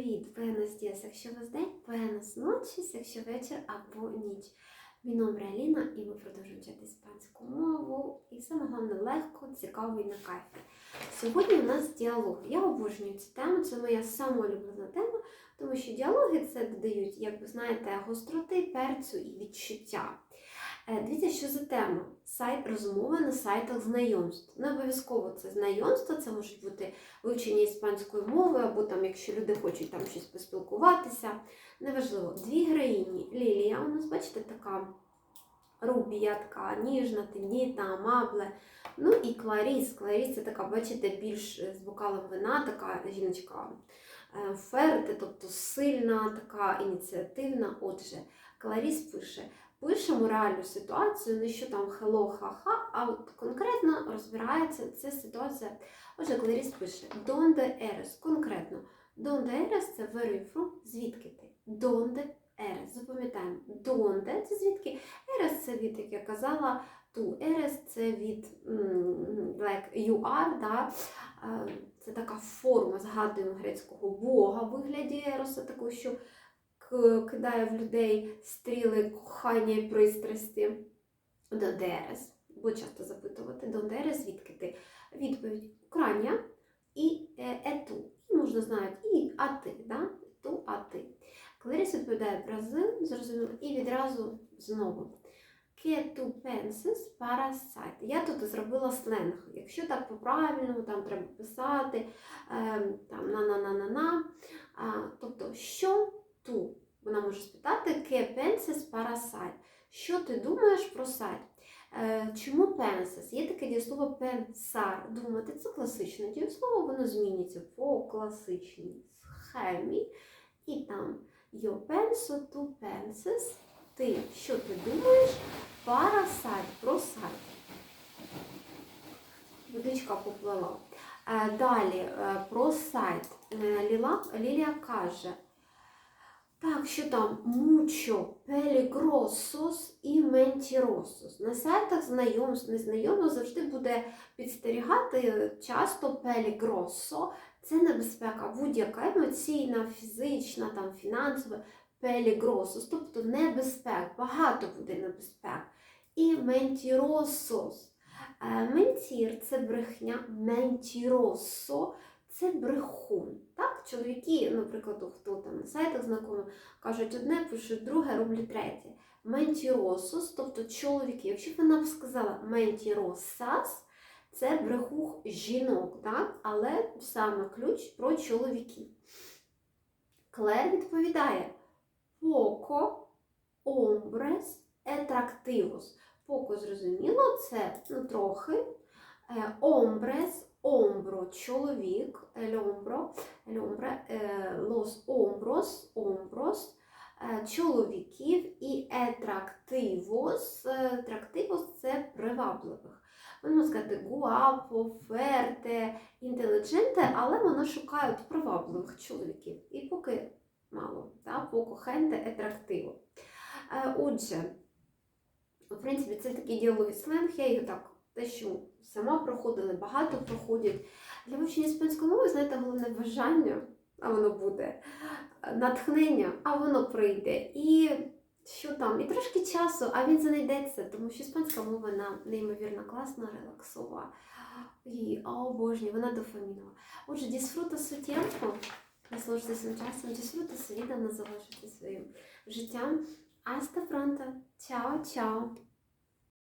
Привіт, buenos dias, якщо вас день, buenas noches, якщо вечір або ніч. Мій Аліна, і ми продовжуємо вчити іспанську мову. І саме головне легко, цікаво і на кайфі. Сьогодні у нас діалог. Я обожнюю цю тему, це моя сама улюблена тема, тому що діалоги це додають, як ви знаєте, гостроти, перцю і відчуття. Е, Дивіться, що за тема. Сайт розмови на сайтах знайомств. Не обов'язково це знайомство, це можуть бути вивчення іспанської мови, або там, якщо люди хочуть там щось поспілкуватися. Неважливо. Дві героїні. Лілія у нас, бачите, така рубія, така ніжна, тендітна, амабле. Ну і Кларіс. Кларіс це така, бачите, більш з бокалом вина, така жіночка ферте, тобто сильна, така ініціативна. Отже, Кларіс пише. Пишемо реальну ситуацію, не що там хело, ха-ха, а от конкретно розбирається ця ситуація. Отже, Кларіс пише Donde eres? Конкретно. Donde eres – це where you звідки ти? Donde eres? Запам'ятаємо. Donde – це звідки? Eres – це від, як я казала, tu eres – це від like you are, да? Це така форма, згадуємо грецького бога в вигляді ероса, такого, що кидає в людей стріли кохання і пристрасті. Дондерес. Буду часто запитувати, Дондерес, звідки ти? Відповідь Україна і е, ету. Можна знати і а ти, да? ту, а ти. Кларіс відповідає Бразил, зрозуміло, і відразу знову. Tu penses para. Я тут зробила сленг. Якщо так по-правильному, там треба писати ем, там на-на-на-на-на. Тобто, що ту? Вона може спитати que penses para сайт. Що ти думаєш про сайт? Е, Чому penses? Є таке дієслово pensar. Думати це класичне дієслово, воно змінюється по класичній схемі. І там yo penso, tu penses. Ти що ти думаєш? Para сайт, про сайт. Водичка поплила. Е, Далі е, про сайт. Е, Лілія каже. Так, що там mucho peligrosos і mentirosos. На сайтах знайомств, незнайомо завжди буде підстерігати часто peligroso. Це небезпека, будь-яка емоційна, фізична, там, фінансова, peligrosos, тобто небезпек, багато буде небезпек. І mentirosos. Е, Ментір це брехня, mentiroso це брехун. Так? Чоловіки, наприклад, хто там на сайтах знайомі, кажуть одне, пишуть друге, роблять третє. Ментіросос, тобто чоловіки. Якщо б вона б сказала ментіросас, це брехух жінок, так? але саме ключ про чоловіків. Клер відповідає поко омбрес етрактивус. Поко зрозуміло, це ну, трохи. Е, Омбрес, омбро, чоловік, льомбро, льомбре, е, лос омброс, омброс, е, чоловіків і етрактивос. Етрактивос це привабливих. Можна сказати гуапо, ферте, інтелідженте, але вони шукають привабливих чоловіків. І поки мало, да? Покохенте етрактиво. Е, Отже, в принципі, це такий діалоговий сленг, я його так те, що сама проходила, багато проходять. Для вивчення іспанської мови, знаєте, головне бажання, а воно буде, натхнення, а воно прийде. І що там? І трошки часу, а він знайдеться, тому що іспанська мова вона неймовірно класна, релаксова. І обожнюю, вона дофамінова. Отже, disfruta su своїм часом, disfruta su vida, своїм життям. Аста pronto. Чао, чао.